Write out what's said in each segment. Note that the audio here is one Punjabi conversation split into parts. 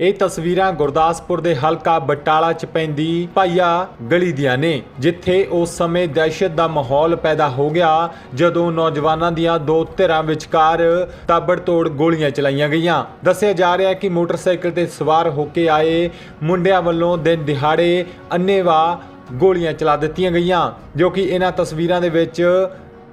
ਇਹ ਤਸਵੀਰਾਂ ਗੁਰਦਾਸਪੁਰ ਦੇ ਹਲਕਾ ਬਟਾਲਾ ਚ ਪੈਂਦੀ ਭਾਈਆ ਗਲੀ ਦੀਆਂ ਨੇ, ਜਿੱਥੇ ਉਸ ਸਮੇਂ ਦਹਿਸ਼ਤ ਦਾ ਮਾਹੌਲ ਪੈਦਾ ਹੋ ਗਿਆ, ਜਦੋਂ ਨੌਜਵਾਨਾਂ ਦੀਆਂ ਦੋ ਧਿਰਾਂ ਵਿਚਕਾਰ ਤਾਬੜਤੋੜ ਗੋਲੀਆਂ ਚਲਾਈਆਂ ਗਈਆਂ। ਦੱਸਿਆ ਜਾ ਰਿਹਾ ਹੈ ਕਿ ਮੋਟਰਸਾਈਕਲ ਤੇ ਸਵਾਰ ਹੋ ਕੇ ਆਏ ਮੁੰਡਿਆਂ ਵੱਲੋਂ ਦਿਨ ਦਿਹਾੜੇ ਅੰਨੇਵਾਹ ਗੋਲੀਆਂ ਚਲਾ ਦਿੱਤੀਆਂ ਗਈਆਂ, ਜੋ ਕਿ ਇਹਨਾਂ ਤਸਵੀਰਾਂ ਦੇ ਵਿੱਚ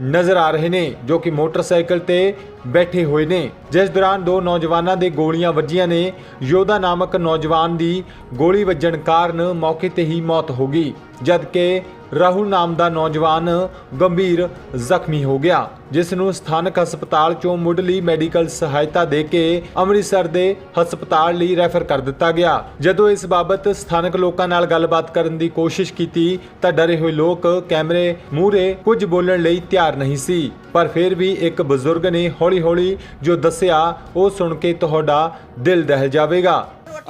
ਨਜ਼ਰ ਆ ਰਹੇ ਨੇ, ਜੋ ਕਿ ਮੋਟਰਸਾਈਕਲ ਤੇ ਬੈਠੇ ਹੋਏ ਨੇ। ਜਿਸ ਦੌਰਾਨ ਦੋ ਨੌਜਵਾਨਾਂ ਦੇ ਗੋਲੀਆਂ ਵੱਜੀਆਂ ਨੇ। ਯੋਧਾ ਨਾਮਕ ਨੌਜਵਾਨ ਦੀ ਗੋਲੀ ਵੱਜਣ ਕਾਰਨ ਮੌਕੇ ਤੇ ਹੀ ਮੌਤ ਹੋ ਗਈ। ਜਦਕਿ ਰਾਹੁਲ ਨਾਮ ਦਾ ਨੌਜਵਾਨ ਗੰਭੀਰ ਜ਼ਖਮੀ ਹੋ ਗਿਆ। ਜਿਸ ਨੂੰ ਸਥਾਨਕ ਹਸਪਤਾਲ ਚੋਂ ਮੁੱਢਲੀ ਮੈਡੀਕਲ ਸਹਾਇਤਾ ਦੇ ਕੇ ਅੰਮ੍ਰਿਤਸਰ ਦੇ ਹਸਪਤਾਲ ਲਈ ਰੈਫਰ ਕਰ ਦਿੱਤਾ ਗਿਆ। ਜਦੋਂ ਇਸ ਬਾਬਤ ਸਥਾਨਕ ਲੋਕਾਂ ਨਾਲ ਗੱਲਬਾਤ ਕਰਨ ਦੀ ਕੋਸ਼ਿਸ਼ ਕੀਤੀ, ਤਾਂ ਡਰੇ ਹੋਏ ਲੋਕ ਕੈਮਰੇ ਮੂਹਰੇ ਕੁਝ ਬੋਲਣ ਲਈ ਤਿਆਰ ਨਹੀਂ ਸੀ। ਪਰ ਫਿਰ ਵੀ ਇੱਕ ਬਜ਼ੁਰਗ ਨੇ ਹੌਲੀ-ਹੌਲੀ ਜੋ ਦੱਸਿਆ, ਉਹ ਸੁਣ ਕੇ ਤੁਹਾਡਾ ਦਿਲ ਦਹਿਲ ਜਾਵੇਗਾ।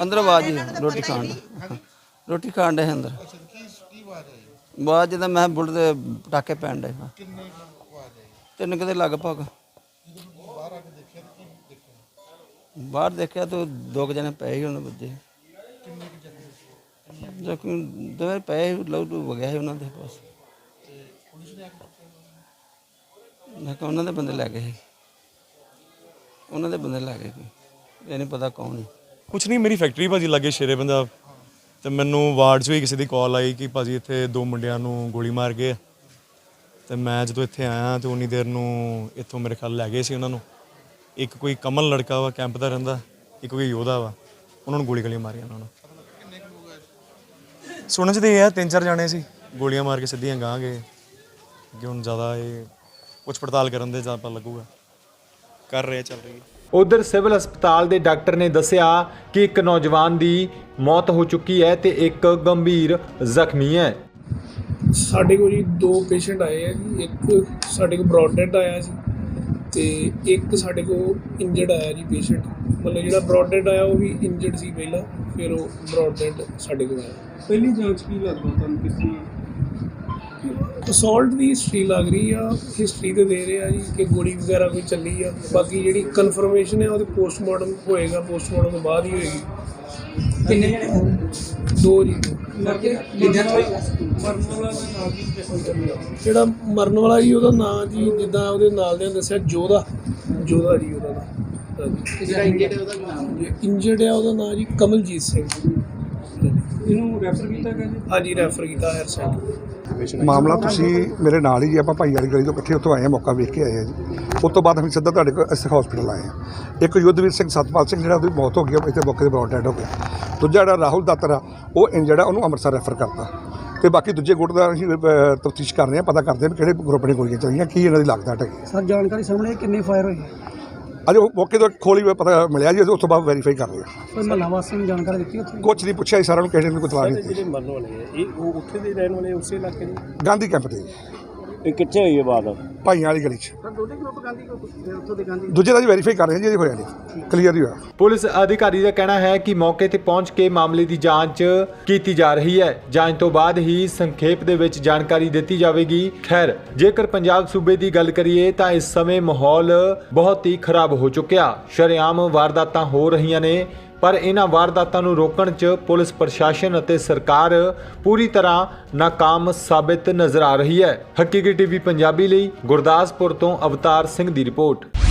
ਅੰਦਰ ਆਵਾਜ਼ ਹੀ ਰੋਟੀ ਖਾਣ ਦਾ। ਰੋਟੀ ਖਾਣ ਦੇ ਅੰਦਰ। ਬਾਅਦ ਜਦੋਂ ਮੈਂ ਬੁੱਢ ਦੇ ਪਟਾਕੇ ਪੈਣ ਦੇ। ਤਿੰਨ ਕਿਤੇ ਲਗਭਗ। ਬਾਹਰ ਦੇਖਿਆ ਤਾਂ ਦੋ ਕੁ ਜਣੇ ਪਏ ਹੀ ਉਹਨਾਂ ਵੱਜੇ। ਜ਼ਖਮੀ ਦੋਵੇਂ ਪਏ ਲਹੂ ਲੂ ਵਗਿਆ ਸੀ ਉਹਨਾਂ ਦੇ ਪਾਸ ਮੈਂ ਕਿਹਾ ਉਹਨਾਂ ਦੇ ਬੰਦੇ ਲੈ ਗਏ ਸੀ। ਉਹਨਾਂ ਦੇ ਬੰਦੇ ਲੈ ਗਏ ਕੋਈ ਇਹ ਨਹੀਂ ਪਤਾ ਕੌਣ ਹੈ। ਕੁਛ ਨਹੀਂ, ਮੇਰੀ ਫੈਕਟਰੀ ਭਾਜੀ ਲੱਗੇ ਸ਼ੇਰੇ ਪੰਜਾਬ ਤੇ ਮੈਨੂੰ ਵਾਰਡ 'ਚ ਵੀ ਕਿਸੇ ਦੀ ਕਾਲ ਆਈ ਕਿ ਭਾਜੀ ਇੱਥੇ ਦੋ ਮੁੰਡਿਆਂ ਨੂੰ ਗੋਲੀ ਮਾਰ ਗਏ ਆ। ਤੇ ਮੈਂ ਜਦੋਂ ਇੱਥੇ ਆਇਆ ਤੇ ਉਨੀ ਦੇਰ ਨੂੰ ਇੱਥੋਂ ਮੇਰੇ ਖਿਆਲ ਲੈ ਗਏ ਸੀ ਉਹਨਾਂ ਨੂੰ। ਇੱਕ ਕੋਈ ਕਮਲ ਲੜਕਾ ਵਾ ਕੈਂਪ ਦਾ ਰਹਿੰਦਾ, ਇੱਕ ਕੋਈ ਯੋਧਾ ਵਾ, ਉਹਨਾਂ ਨੂੰ ਗੋਲੀ ਗਲੀਆਂ ਮਾਰੀਆਂ ਉਹਨਾਂ ਨੂੰ। ਸੁਣਨ ਚ ਤੇ ਇਹ ਆ, ਤਿੰਨ ਚਾਰ ਜਾਣੇ ਸੀ, ਗੋਲੀਆਂ ਮਾਰ ਕੇ ਸਿੱਧੀਆਂ ਗਾਂ ਗਏ। ਕਿ ਹੁਣ ਜ਼ਿਆਦਾ ਇਹ ਪੁੱਛ ਪੜਤਾਲ ਕਰਨ ਦੇ ਜ਼ਿਆਦਾ ਪਤਾ ਲੱਗੂਗਾ। ਕਰ ਰਹੇ ਚੱਲ ਰਹੀ ਹੈ। ਉਧਰ ਸਿਵਲ ਹਸਪਤਾਲ ਦੇ ਡਾਕਟਰ ਨੇ ਦੱਸਿਆ ਕਿ ਇੱਕ ਨੌਜਵਾਨ ਦੀ ਮੌਤ ਹੋ ਚੁੱਕੀ ਹੈ ਤੇ ਇੱਕ ਗੰਭੀਰ ਜ਼ਖਮੀ ਹੈ। ਸਾਡੇ ਕੋਲ ਜੀ ਦੋ ਪੇਸ਼ੈਂਟ ਆਏ ਆ ਜੀ। ਇੱਕ ਸਾਡੇ ਕੋਲ ਬ੍ਰੌਡ ਡੈਡ ਆਇਆ ਸੀ ਤੇ ਇੱਕ ਸਾਡੇ ਕੋਲ ਇੰਜਰਡ ਆਇਆ ਜੀ ਪੇਸ਼ੈਂਟ। ਮਤਲਬ ਜਿਹੜਾ ਬ੍ਰੌਡ ਡੈਡ ਆਇਆ ਉਹ ਵੀ ਇੰਜਰਡ ਸੀ ਪਹਿਲਾਂ ਫਿਰ ਉਹ ਬ੍ਰੌਡ ਡੈਡ ਸਾਡੇ ਕੋਲ ਆਇਆ। ਪਹਿਲੀ ਜਾਂਚ ਕੀ ਲੱਗਦਾ ਤੁਹਾਨੂੰ ਕਿਸੇ ਅਸੌਲਟ ਦੀ ਹਿਸਟਰੀ ਲੱਗ ਰਹੀ ਆ ਹਿਸਟਰੀ ਤੇ ਦੇ ਰਹੇ ਜੀ ਕਿ ਗੋਲੀ ਵਗੈਰਾ ਕੋਈ ਚੱਲੀ ਆ। ਬਾਕੀ ਜਿਹੜੀ ਕਨਫਰਮੇਸ਼ਨ ਹੈ ਉਹਦੇ ਪੋਸਟਮਾਰਟਮ ਹੋਏਗਾ ਪੋਸਟਮਾਰਟਮ ਤੋਂ ਬਾਅਦ ਹੀ ਹੋਏਗੀ। ਕਿੰਨੇ ਜਣੇ ਦੋ ਜੀ। ਨਾਮ ਜਿਹੜਾ ਮਰਨ ਵਾਲਾ ਜੀ ਉਹਦਾ ਨਾਂ ਜੀ ਜਿੱਦਾਂ ਉਹਦੇ ਨਾਲ ਦੇ ਦੱਸਿਆ ਜੋਧਾ। ਜੋਧਾ ਜੀ ਉਹਦਾ ਨਾਂ। ਜਿਹੜਾ ਇੰਜਰਡ ਉਹਦਾ ਨਾਮ ਇੰਜਰਡ ਆ ਉਹਦਾ ਨਾਂ ਜੀ ਕਮਲਜੀਤ ਸਿੰਘ। ਇਹਨੂੰ ਰੈਫਰ ਕੀਤਾ ਗਿਆ ਜੀ? ਹਾਂਜੀ ਰੈਫਰ ਕੀਤਾ ਹਾਇਰ ਸੈਂਟਰ ਮਾਮਲਾ ਤੁਸੀਂ ਮੇਰੇ ਨਾਲ ਹੀ ਜੀ ਆਪਾਂ ਭਾਈ ਵਾਲੀ ਗਲੀ ਤੋਂ ਇਕੱਠੇ ਉੱਥੋਂ ਆਏ ਆ ਮੌਕਾ ਵੇਖ ਕੇ ਆਏ ਆ ਜੀ। ਉਸ ਤੋਂ ਬਾਅਦ ਅਸੀਂ ਸਿੱਧਾ ਤੁਹਾਡੇ ਕੋਲ ਇਸ ਹਸਪੀਟਲ ਆਏ ਆ। ਇੱਕ ਯੁੱਧਵੀਰ ਸਿੰਘ ਸਤਪਾਲ ਸਿੰਘ ਜਿਹੜਾ ਉਹਦੀ ਮੌਤ ਹੋ ਗਈ ਇੱਥੇ ਮੌਕੇ ਤੇ ਬ੍ਰੌਡ ਡੈਡ ਹੋ ਗਿਆ। ਦੂਜਾ ਜਿਹੜਾ ਰਾਹੁਲ ਦਾਤਰ ਆ ਉਹ ਆ ਉਹਨੂੰ ਅੰਮ੍ਰਿਤਸਰ ਰੈਫਰ ਕਰਤਾ। ਤੇ ਬਾਕੀ ਦੂਜੇ ਗੁੱਟ ਦਾ ਅਸੀਂ ਤਫਤੀਸ਼ ਕਰ ਰਹੇ ਆ ਪਤਾ ਕਰਦੇ ਆ ਵੀ ਕਿਹੜੇ ਗਰੁੱਪ ਨੇ ਗੋਲੀਆਂ ਚਲਾਈਆਂ ਕੀ ਇਹਨਾਂ ਦੀ ਲਾਗਤ ਹੈਗੀ ਸਰ ਜਾਣਕਾਰੀ ਸਾਹਮਣੇ ਕਿੰਨੇ ਫਾਇਰ ਹੋਏ? ਅਜੇ ਉਹ ਮੌਕੇ ਤੋਂ ਖੋਲੀ ਹੋਈ ਪਤਾ ਮਿਲਿਆ ਜੀ ਉਸ ਤੋਂ ਬਾਅਦ ਵੈਰੀਫਾਈ ਕਰ ਰਹੇ ਕੋਈ ਮਹੱਲਾ ਵਾਸੀਆਂ ਨੂੰ ਜਾਣਕਾਰੀ ਦਿੱਤੀ ਉੱਥੇ? ਕੁਛ ਨਹੀਂ ਪੁੱਛਿਆ ਜੀ ਸਾਰਿਆਂ ਨੂੰ ਕਿਸੇ ਨੇ ਕੋਈ ਤਲਾਹ ਨਹੀਂ ਦਿੱਤੀ ਜਿਹੜੇ ਮਰਨ ਵਾਲੇ ਆ ਇਹ ਉਹ ਉੱਥੇ ਦੇ ਰਹਿਣ ਵਾਲੇ ਉਸੇ ਇਲਾਕੇ ਦੇ? ਗਾਂਧੀ ਕੈਂਪ ਤੇ ਜੀ, ਇਹ ਕਿੱਥੇ ਹੋਈ ਹੈ ਬਾਤ? ਭਾਈਆਂ ਵਾਲੀ ਗਲੀ 'ਚ। ਸਰ ਦੋਨੇ ਗਰੁੱਪ ਗਾਂਧੀ ਉੱਥੋਂ ਦੇ ਗਾਂਧੀ ਦੂਜੇ ਦਾ ਜੀ ਵੈਰੀਫਾਈ ਕਰ ਰਹੇ ਹਾਂ ਜੀ ਇਹ ਹੋਇਆ ਨਹੀਂ। ਕਲੀਅਰ ਹੀ ਹੋਇਆ। ਪੁਲਿਸ ਅਧਿਕਾਰੀ ਦਾ ਕਹਿਣਾ ਹੈ ਕਿ ਮੌਕੇ ਤੇ ਪਹੁੰਚ ਕੇ ਮਾਮਲੇ ਦੀ ਜਾਂਚ ਕੀਤੀ ਜਾ ਰਹੀ ਹੈ। ਜਾਂਚ ਤੋਂ ਬਾਅਦ ਹੀ ਸੰਖੇਪ ਦੇ ਵਿੱਚ ਜਾਣਕਾਰੀ ਦਿੱਤੀ ਜਾਵੇਗੀ। ਖੈਰ ਜੇਕਰ ਪੰਜਾਬ ਸੂਬੇ ਦੀ ਗੱਲ ਕਰੀਏ ਤਾਂ ਇਸ ਸਮੇਂ ਮਾਹੌਲ ਬਹੁਤ ਹੀ ਖਰਾਬ ਹੋ ਚੁੱਕਿਆ। ਸ਼ਰੇਆਮ ਵਾਰਦਾਤਾਂ ਹੋ ਰਹੀਆਂ ਨੇ। ਪਰ ਇਹਨਾਂ ਵਾਰਦਾਤਾਂ ਨੂੰ ਰੋਕਣ 'ਚ ਪੁਲਿਸ ਪ੍ਰਸ਼ਾਸਨ ਅਤੇ ਸਰਕਾਰ ਪੂਰੀ ਤਰ੍ਹਾਂ ਨਾਕਾਮ ਸਾਬਿਤ ਨਜ਼ਰ ਆ ਰਹੀ ਹੈ। ਹਕੀਕੀ ਟੀਵੀ ਪੰਜਾਬੀ ਲਈ ਗੁਰਦਾਸਪੁਰ ਤੋਂ ਅਵਤਾਰ ਸਿੰਘ ਦੀ ਰਿਪੋਰਟ।